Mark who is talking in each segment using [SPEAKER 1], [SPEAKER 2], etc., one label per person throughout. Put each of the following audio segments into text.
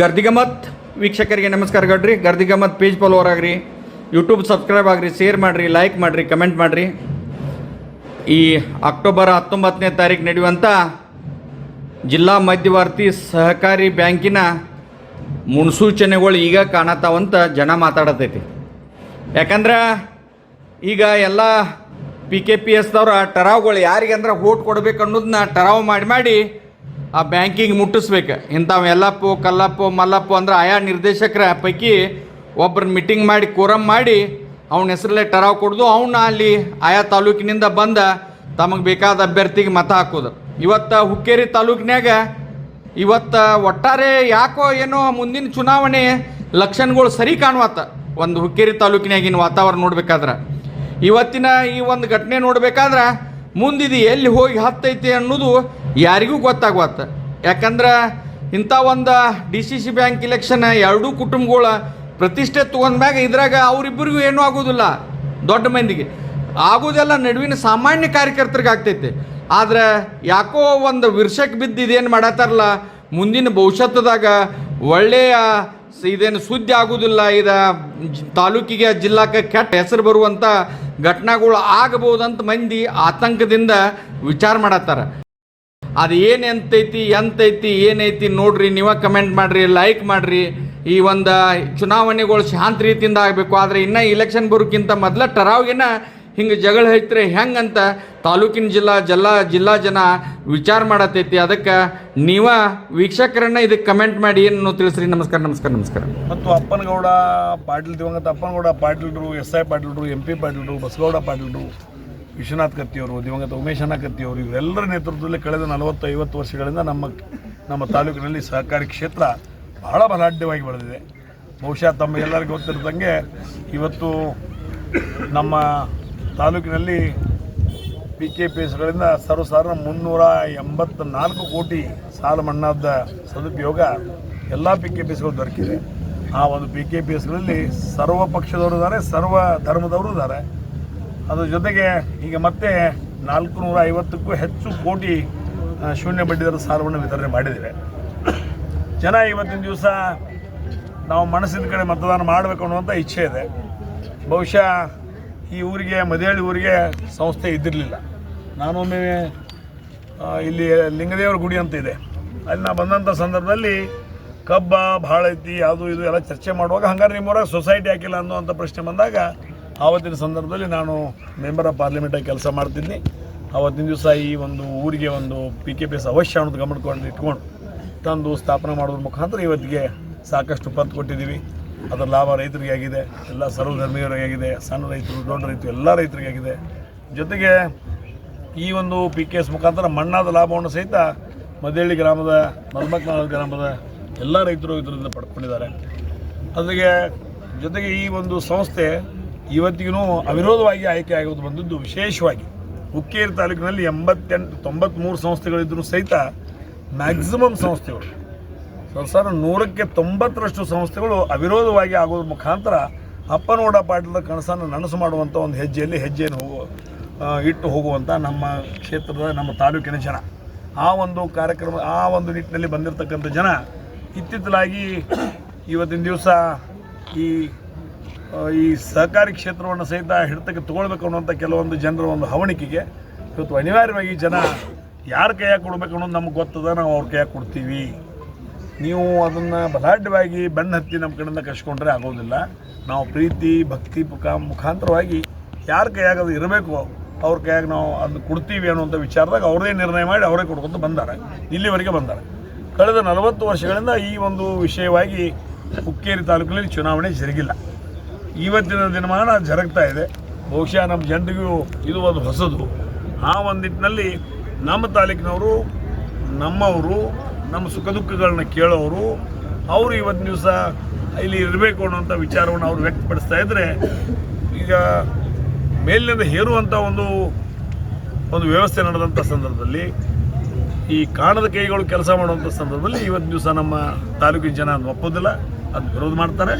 [SPEAKER 1] ಗರ್ದಿಗಮತ್, ವೀಕ್ಷಕರಿಗೆ ನಮಸ್ಕಾರ ಗಡ್ರಿ. ಗರ್ದಿಗಮತ್ ಪೇಜ್ ಫಾಲೋವರ್ ಆಗ್ರಿ. ಯೂಟ್ಯೂಬ್ ಸಬ್ಸ್ಕ್ರೈಬ್ ಆಗಿರಿ ಶೇರ್ ಮಾಡ್ರಿ ಲೈಕ್ ಮಾಡ್ರಿ ಕಮೆಂಟ್ ಮಾಡ್ರಿ. ಈ ಅಕ್ಟೋಬರ್ ಹತ್ತೊಂಬತ್ತನೇ ತಾರೀಕು ನಡೆಯುವಂಥ ಜಿಲ್ಲಾ ಮಧ್ಯವರ್ತಿ ಸಹಕಾರಿ ಬ್ಯಾಂಕಿನ ಮುನ್ಸೂಚನೆಗಳು ಈಗ ಕಾಣತ್ತಾವಂತ ಜನ ಮಾತಾಡತೈತಿ. ಯಾಕಂದ್ರೆ ಈಗ ಎಲ್ಲ ಪಿ ಕೆ ಪಿ ಎಸ್ದವ್ರ ಟರಾವ್ಗಳು ಯಾರಿಗೆ ಅಂದ್ರೆ ಓಟ್ ಕೊಡ್ಬೇಕು ಅನ್ನೋದನ್ನ ಟರಾವ್ ಮಾಡಿ ಮಾಡಿ ಆ ಬ್ಯಾಂಕಿಗೆ ಮುಟ್ಟಿಸ್ಬೇಕು. ಇಂಥವು ಎಲ್ಲಪ್ಪು ಕಲ್ಲಪ್ಪು, ಮಲ್ಲಪ್ಪು ಅಂದ್ರೆ ಆಯಾ ನಿರ್ದೇಶಕರ ಪೈಕಿ ಒಬ್ಬರನ್ನ ಮೀಟಿಂಗ್ ಮಾಡಿ ಕೋರಂ ಮಾಡಿ ಅವನ ಹೆಸರಲ್ಲೇ ಟರಾವ್ ಕೊಡ್ದು ಅವನ್ನ ಅಲ್ಲಿ ಆಯಾ ತಾಲೂಕಿನಿಂದ ಬಂದ ತಮಗೆ ಬೇಕಾದ ಅಭ್ಯರ್ಥಿಗೆ ಮತ ಹಾಕೋದು. ಇವತ್ತು ಹುಕ್ಕೇರಿ ತಾಲೂಕಿನಾಗ ಇವತ್ತು ಒಟ್ಟಾರೆ ಯಾಕೋ ಏನೋ ಮುಂದಿನ ಚುನಾವಣೆ ಲಕ್ಷಣಗಳು ಸರಿ ಕಾಣುವತ್ತ ಒಂದು ಹುಕ್ಕೇರಿ ತಾಲೂಕಿನಾಗಿನ ವಾತಾವರಣ ನೋಡ್ಬೇಕಾದ್ರೆ. ಇವತ್ತಿನ ಈ ಒಂದು ಘಟನೆ ನೋಡ್ಬೇಕಾದ್ರೆ ಮುಂದಿದು ಎಲ್ಲಿ ಹೋಗಿ ಹತ್ತೈತಿ ಅನ್ನೋದು ಯಾರಿಗೂ ಗೊತ್ತಾಗುತ್ತೆ ಯಾಕಂದ್ರೆ ಇಂಥ ಒಂದು D C C bank election ಎರಡೂ ಕುಟುಂಬಗಳ ಪ್ರತಿಷ್ಠೆ ತೊಗೊಂಡ್ಮ್ಯಾಗ ಇದ್ರಾಗ ಅವರಿಬ್ಬರಿಗೂ ಏನೂ ಆಗೋದಿಲ್ಲ, ದೊಡ್ಡ ಮಂದಿಗೆ. ಆಗೋದೆಲ್ಲ ನಡುವಿನ ಸಾಮಾನ್ಯ ಕಾರ್ಯಕರ್ತರಿಗೆ ಆಗ್ತೈತೆ. ಆದ್ರೆ ಯಾಕೋ ಒಂದು ವಿರ್ಷಕ್ಕೆ ಬಿದ್ದು ಇದೇನು ಮಾಡತ್ತಾರಲ್ಲ, ಮುಂದಿನ ಭವಿಷ್ಯತ್ತದಾಗ ಒಳ್ಳೆಯ ಇದೇನು ಸುದ್ದಿ ಆಗೋದಿಲ್ಲ, ಇದ ತಾಲೂಕಿಗೆ, ಜಿಲ್ಲಾಕ್ಕೆ ಕೆಟ್ಟ ಹೆಸರು ಬರುವಂಥ ಘಟನೆಗಳು ಆಗಬಹುದಂತ ಮಂದಿ ಆತಂಕದಿಂದ ವಿಚಾರ ಮಾಡತ್ತಾರ. ಅದು ಏನು ಎಂತೈತಿ ಎಂತೈತಿ, ಏನೈತಿ ನೋಡ್ರಿ, ನೀವ ಕಮೆಂಟ್ ಮಾಡ್ರಿ ಲೈಕ್ ಮಾಡ್ರಿ. ಈ ಒಂದು ಚುನಾವಣೆಗಳು ಶಾಂತ ರೀತಿಯಿಂದ ಆಗಬೇಕು. ಆದರೆ ಇನ್ನೂ ಇಲೆಕ್ಷನ್ ಬರೋಕ್ಕಿಂತ ಮೊದಲ ಟರಾವ್ಗಿನ ಹಿಂಗೆ ಜಗಳ ಹೈತ್ರೆ ಹೆಂಗಂತ ತಾಲೂಕಿನ ಜಿಲ್ಲಾ, ಜಲ್ಲಾ, ಜಿಲ್ಲಾ ಜನ ವಿಚಾರ ಮಾಡತೈತಿ. ಅದಕ್ಕೆ ನೀವ ವೀಕ್ಷಕರನ್ನ ಇದಕ್ಕೆ ಕಮೆಂಟ್ ಮಾಡಿ ಏನು ತಿಳಿಸ್ರಿ. ನಮಸ್ಕಾರ ನಮಸ್ಕಾರ ನಮಸ್ಕಾರ.
[SPEAKER 2] ಮತ್ತು ಅಪ್ಪನಗೌಡ ಪಾಟೀಲ್ ದಿವಂಗತ, ಅಪ್ಪನಗೌಡ ಪಾಟೀಲ್ರು, ಎಸ್ ಐ ಪಾಟೀಲ್ರು, ಎಂ ಪಿ ಪಾಟೀಲ್ರು ಬಸಗೌಡ ಪಾಟೀಲ್ರು, ವಿಶ್ವನಾಥ್ ಕತ್ತಿಯವರು, ದಿವಂಗತ ಉಮೇಶಣ್ಣ ಕತ್ತಿಯವರು, ಇವರೆಲ್ಲರ ನೇತೃತ್ವದಲ್ಲಿ ಕಳೆದ ನಲವತ್ತು ಐವತ್ತು ವರ್ಷಗಳಿಂದ ನಮ್ಮ ನಮ್ಮ ತಾಲೂಕಿನಲ್ಲಿ ಸಹಕಾರಿ ಕ್ಷೇತ್ರ ಬಹಳ ಬಲಾಢ್ಯವಾಗಿ ಬೆಳೆದಿದೆ. ಬಹುಶಃ ತಮಗೆಲ್ಲರಿಗೂ ಗೊತ್ತಿರದಂಗೆ ಇವತ್ತು ನಮ್ಮ ತಾಲೂಕಿನಲ್ಲಿ ಪಿ ಕೆ ಪಿ ಎಸ್ಗಳಿಂದ ಸರ್ವಸಾಧಾರಣ ಮುನ್ನೂರ ಎಂಬತ್ತ ನಾಲ್ಕು ಕೋಟಿ ಸಾಲ ಮನ್ನಾದ ಸದುಪಯೋಗ ಎಲ್ಲ ಪಿ ಕೆ ಪಿ ಎಸ್ಗಳು ದೊರಕಿದೆ ಆ ಒಂದು ಪಿ ಕೆ ಪಿ ಎಸ್ಗಳಲ್ಲಿ ಸರ್ವ ಪಕ್ಷದವರು ಇದ್ದಾರೆ, ಸರ್ವ ಧರ್ಮದವರು ಇದ್ದಾರೆ. ಅದ್ರ ಜೊತೆಗೆ ಈಗ ಮತ್ತೆ ನಾಲ್ಕು ನೂರ ಐವತ್ತಕ್ಕೂ ಹೆಚ್ಚು ಕೋಟಿ ಶೂನ್ಯ ಬಡ್ಡಿದರ ಸಾಲವನ್ನು ವಿತರಣೆ ಮಾಡಿದ್ದಾರೆ ಜನ ಇವತ್ತಿನ ದಿವಸ ನಾವು ಮನಸ್ಸಿನ ಕಡೆ ಮತದಾನ ಮಾಡಬೇಕು ಅನ್ನುವಂಥ ಇಚ್ಛೆ ಇದೆ. ಬಹುಶಃ ಈ ಊರಿಗೆ ಮದೇಳಿ ಊರಿಗೆ ಸಂಸ್ಥೆ ಇದ್ದಿರಲಿಲ್ಲ. ನಾನೊಮ್ಮೆ ಇಲ್ಲಿ ಲಿಂಗದೇವರ ಗುಡಿ ಅಂತ ಇದೆ. ಅಲ್ಲಿ ನಾ ಬಂದಂಥ ಸಂದರ್ಭದಲ್ಲಿ ಕಬ್ಬ ಭಾಳ ಐತಿ ಅದು ಇದು ಎಲ್ಲ ಚರ್ಚೆ ಮಾಡುವಾಗ ಹಂಗಾರೆ ನಿಮ್ಮವರ ಸೊಸೈಟಿ ಹಾಕಿಲ್ಲ ಅನ್ನುವಂಥ ಪ್ರಶ್ನೆ ಬಂದಾಗ ಆವತ್ತಿನ ಸಂದರ್ಭದಲ್ಲಿ ನಾನು ಮೆಂಬರ್ ಆಫ್ ಪಾರ್ಲಿಮೆಂಟಾಗಿ ಕೆಲಸ ಮಾಡ್ತಿದ್ದೆ ಆವತ್ತಿನ ದಿವಸ ಈ ಒಂದು ಊರಿಗೆ ಒಂದು ಪಿ ಕೆ ಪಿ ಎಸ್ ಅವಶ್ಯ ಅನ್ನೋದು ಗಮನಕೊಂಡು ಇಟ್ಕೊಂಡು ತಂದು ಸ್ಥಾಪನೆ ಮಾಡೋದ್ರ ಮುಖಾಂತರ ಇವತ್ತಿಗೆ ಸಾಕಷ್ಟು ಪತ್ತು ಕೊಟ್ಟಿದ್ದೀವಿ. ಅದರ ಲಾಭ ರೈತರಿಗೆ ಆಗಿದೆ, ಎಲ್ಲ ಸರ್ವಧರ್ಮೀಯರಿಗೆ ಆಗಿದೆ, ಸಣ್ಣ ರೈತರು, ದೊಡ್ಡ ರೈತರು, ಎಲ್ಲ ರೈತರಿಗೆ ಆಗಿದೆ. ಜೊತೆಗೆ ಈ ಒಂದು ಪಿ ಕೆ ಎಸ್ ಮುಖಾಂತರ ಮಣ್ಣಾದ ಲಾಭವನ್ನು ಸಹಿತ ಮದೇಳ್ಳಿ ಗ್ರಾಮದ, ಮಲ್ಮಕ್ನಾಳ ಗ್ರಾಮದ ಎಲ್ಲ ರೈತರು ಇದರಿಂದ ಪಡ್ಕೊಂಡಿದ್ದಾರೆ. ಅದಕ್ಕೆ ಜೊತೆಗೆ ಈ ಒಂದು ಸಂಸ್ಥೆ ಇವತ್ತಿಗೂ ಅವಿರೋಧವಾಗಿ ಆಯ್ಕೆ ಆಗೋದು ಬಂದದ್ದು ವಿಶೇಷವಾಗಿ ಹುಕ್ಕೇರಿ ತಾಲೂಕಿನಲ್ಲಿ ಎಂಬತ್ತೆಂಟು ತೊಂಬತ್ತ್ಮೂರು ಸಂಸ್ಥೆಗಳಿದ್ದರೂ ಸಹಿತ ಮ್ಯಾಕ್ಸಿಮಮ್ ಸಂಸ್ಥೆಗಳು. ಸರ್ಸಾರ ನೂರಕ್ಕೆ ತೊಂಬತ್ತರಷ್ಟು ಸಂಸ್ಥೆಗಳು ಅವಿರೋಧವಾಗಿ ಆಗೋದ್ರ ಮುಖಾಂತರ ಅಪ್ಪನೋಡ ಪಾಟೀಲ ಕನಸನ್ನು ನನಸು ಮಾಡುವಂಥ ಒಂದು ಹೆಜ್ಜೆಯಲ್ಲಿ ಹೆಜ್ಜೆಯನ್ನು ಹೋಗು ಇಟ್ಟು ಹೋಗುವಂಥ ನಮ್ಮ ಕ್ಷೇತ್ರದ, ನಮ್ಮ ತಾಲೂಕಿನ ಜನ. ಆ ಒಂದು ಕಾರ್ಯಕ್ರಮ, ಆ ಒಂದು ನಿಟ್ಟಿನಲ್ಲಿ ಬಂದಿರತಕ್ಕಂಥ ಜನ ಇತ್ತಿತ್ತಲಾಗಿ ಇವತ್ತಿನ ದಿವಸ ಈ ಈ ಸಹಕಾರಿ ಕ್ಷೇತ್ರವನ್ನು ಸಹಿತ ಹಿಡಿತಕ್ಕೆ ತಗೊಳ್ಬೇಕು ಅನ್ನುವಂಥ ಕೆಲವೊಂದು ಜನರ ಒಂದು ಹವಣಿಕೆಗೆ ಇವತ್ತು ಅನಿವಾರ್ಯವಾಗಿ ಜನ ಯಾರ ಕೈಯಾಗಿ ಕೊಡಬೇಕು ಅನ್ನೋದು ನಮ್ಗೆ ಗೊತ್ತದ, ನಾವು ಅವ್ರ ಕೈಯಾಗಿ ಕೊಡ್ತೀವಿ. ನೀವು ಅದನ್ನು ಬಲಾಢ್ಯವಾಗಿ ಬೆನ್ನು ಹತ್ತಿ ನಮ್ಮ ಕಡೆಯಿಂದ ಕಸ್ಕೊಂಡ್ರೆ ಆಗೋದಿಲ್ಲ. ನಾವು ಪ್ರೀತಿ, ಭಕ್ತಿ ಮುಖ, ಮುಖಾಂತರವಾಗಿ ಯಾರ ಕೈಯಾಗ ಅದು ಇರಬೇಕು ಅವ್ರ ಕೈಯಾಗ ನಾವು ಅದನ್ನು ಕೊಡ್ತೀವಿ ಅನ್ನುವಂಥ ವಿಚಾರದಾಗ ಅವರೇ ನಿರ್ಣಯ ಮಾಡಿ ಅವರೇ ಕೊಡ್ಕೊತ ಬಂದಾರೆ. ಇಲ್ಲಿವರೆಗೆ ಬಂದಾರೆ. ಕಳೆದ ನಲವತ್ತು ವರ್ಷಗಳಿಂದ ಈ ಒಂದು ವಿಷಯವಾಗಿ ಹುಕ್ಕೇರಿ ತಾಲೂಕಿನಲ್ಲಿ ಚುನಾವಣೆ ಜರುಗಿಲ್ಲ. ಇವತ್ತಿನ ದಿನಮಾನ ಜರುಗ್ತಾ ಇದೆ. ಬಹುಶಃ ನಮ್ಮ ಜನರಿಗೂ ಇದು ಒಂದು ಹೊಸದು. ಆ ಒಂದಿಟ್ಟಿನಲ್ಲಿ ನಮ್ಮ ತಾಲೂಕಿನವರು, ನಮ್ಮವರು ನಮ್ಮ ಸುಖ ದುಃಖಗಳನ್ನ ಕೇಳೋರು, ಅವರು ಇವತ್ತು ದಿವಸ ಇಲ್ಲಿ ಇರಬೇಕು ಅನ್ನೋಂಥ ವಿಚಾರವನ್ನು ಅವರು ವ್ಯಕ್ತಪಡಿಸ್ತಾ ಇದ್ದರೆ ಈಗ ಮೇಲಿನಿಂದ ಹೇರುವಂಥ ಒಂದು ಒಂದು ವ್ಯವಸ್ಥೆ ನಡೆದಂಥ ಸಂದರ್ಭದಲ್ಲಿ, ಈ ಕಾಣದ ಕೈಗಳು ಕೆಲಸ ಮಾಡುವಂಥ ಸಂದರ್ಭದಲ್ಲಿ ಇವತ್ತು ದಿವಸ ನಮ್ಮ ತಾಲೂಕಿನ ಜನ ಅದನ್ನು ಒಪ್ಪೋದಿಲ್ಲ, ಅದು ವಿರೋಧ ಮಾಡ್ತಾರೆ.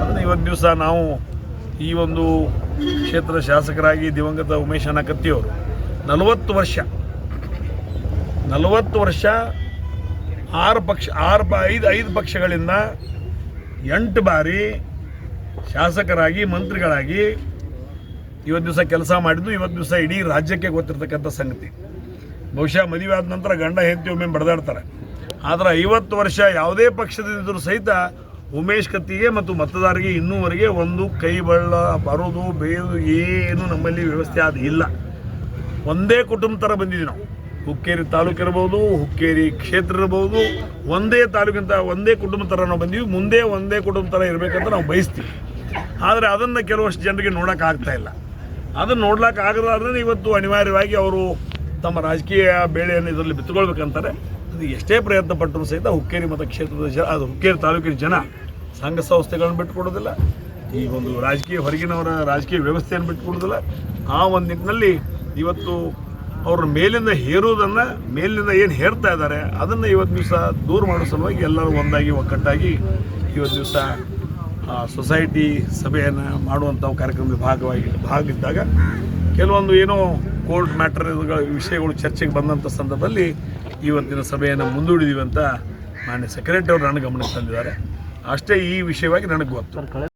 [SPEAKER 2] ಅದನ್ನು ಇವತ್ತು ದಿವಸ ನಾವು ಈ ಒಂದು ಕ್ಷೇತ್ರದ ಶಾಸಕರಾಗಿ ದಿವಂಗತ ಉಮೇಶ್ ಅನಕತ್ತಿಯವರು ನಲವತ್ತು ವರ್ಷ ನಲವತ್ತು ವರ್ಷ ಆರು ಪಕ್ಷ, ಆರು ಐದು ಐದು ಪಕ್ಷಗಳಿಂದ ಎಂಟು ಬಾರಿ ಶಾಸಕರಾಗಿ, ಮಂತ್ರಿಗಳಾಗಿ ಇವತ್ತು ದಿವಸ ಕೆಲಸ ಮಾಡಿದ್ದು, ಇವತ್ತು ದಿವಸ ಇಡೀ ರಾಜ್ಯಕ್ಕೆ ಗೊತ್ತಿರ್ತಕ್ಕಂಥ ಸಂಗತಿ. ಬಹುಶಃ ಮದುವೆ ಆದ ನಂತರ ಗಂಡ, ಹೆಂಡತಿ ಒಮ್ಮೆ ಬಡದಾಡ್ತಾರೆ. ಆದರೆ ಐವತ್ತು ವರ್ಷ ಯಾವುದೇ ಪಕ್ಷದಿದ್ದರೂ ಸಹಿತ ಉಮೇಶ್ ಕತ್ತಿಗೆ ಮತ್ತು ಮತದಾರರಿಗೆ ಇನ್ನೂವರೆಗೆ ಒಂದು ಕೈ ಬಳ್ಳ ಬರೋದು ಬೇಯೋದು ಏನು ನಮ್ಮಲ್ಲಿ ವ್ಯವಸ್ಥೆ ಅದು ಇಲ್ಲ. ಒಂದೇ ಕುಟುಂಬ ಥರ ಬಂದಿದ್ದೀವಿ ನಾವು. ಹುಕ್ಕೇರಿ ತಾಲೂಕು ಇರ್ಬೋದು, ಹುಕ್ಕೇರಿ ಕ್ಷೇತ್ರ ಇರ್ಬೋದು, ಒಂದೇ ತಾಲೂಕಿಂತ ಒಂದೇ ಕುಟುಂಬ ಥರ ನಾವು ಬಂದೀವಿ. ಮುಂದೆ ಒಂದೇ ಕುಟುಂಬ ಥರ ಇರಬೇಕಂತ ನಾವು ಬಯಸ್ತೀವಿ. ಆದರೆ ಅದನ್ನು ಕೆಲವಷ್ಟು ಜನರಿಗೆ ನೋಡೋಕ್ಕಾಗ್ತಾ ಇಲ್ಲ. ಅದನ್ನು ನೋಡ್ಲಿಕ್ಕೆ ಆಗದಾದ್ರೆ ಇವತ್ತು ಅನಿವಾರ್ಯವಾಗಿ ಅವರು ತಮ್ಮ ರಾಜಕೀಯ ಬೇಳೆಯನ್ನು ಇದರಲ್ಲಿ ಬಿತ್ತುಕೊಳ್ಬೇಕಂತಾರೆ. ಅದು ಎಷ್ಟೇ ಪ್ರಯತ್ನ ಪಟ್ಟರು ಸಹಿತ ಹುಕ್ಕೇರಿ ಮತ ಕ್ಷೇತ್ರದ ಜನ, ಅದು ಹುಕ್ಕೇರಿ ತಾಲೂಕಿನ ಜನ ಸಂಘ ಸಂಸ್ಥೆಗಳನ್ನು ಬಿಟ್ಟುಕೊಡೋದಿಲ್ಲ. ಈ ಒಂದು ರಾಜಕೀಯ ಹೊರಗಿನವರ ರಾಜಕೀಯ ವ್ಯವಸ್ಥೆಯನ್ನು ಬಿಟ್ಟುಕೊಡೋದಿಲ್ಲ. ಆ ಒಂದು ನಿಟ್ಟಿನಲ್ಲಿ ಇವತ್ತು ಅವ್ರ ಮೇಲಿಂದ ಹೇರುವುದನ್ನು ಮೇಲಿಂದ ಏನು ಹೇರ್ತಾ ಇದ್ದಾರೆ, ಅದನ್ನು ಇವತ್ತು ದಿವಸ ದೂರ ಮಾಡೋ ಸಲುವಾಗಿ ಎಲ್ಲರೂ ಒಂದಾಗಿ ಒಕ್ಕಟ್ಟಾಗಿ ಇವತ್ತು ದಿವಸ ಸೊಸೈಟಿ ಸಭೆಯನ್ನು ಮಾಡುವಂಥ ಕಾರ್ಯಕ್ರಮದ ಭಾಗವಾಗಿ ಭಾಗ ಇದ್ದಾಗ ಕೆಲವೊಂದು ಏನೋ ಕೋರ್ಟ್ ಮ್ಯಾಟರ್ ವಿಷಯಗಳು ಚರ್ಚೆಗೆ ಬಂದಂಥ ಸಂದರ್ಭದಲ್ಲಿ ಇವತ್ತಿನ ಸಭೆಯನ್ನು ಮುಂದೂಡಿದೀವಿ ಅಂತ ಮಾನ್ಯ ಸೆಕ್ರೆಟರಿ ಅವರು ನನ್ನ ಗಮನಕ್ಕೆ ತಂದಿದ್ದಾರೆ. ಅಷ್ಟೇ ಈ ವಿಷಯವಾಗಿ ನನಗೆ ಗೊತ್ತು.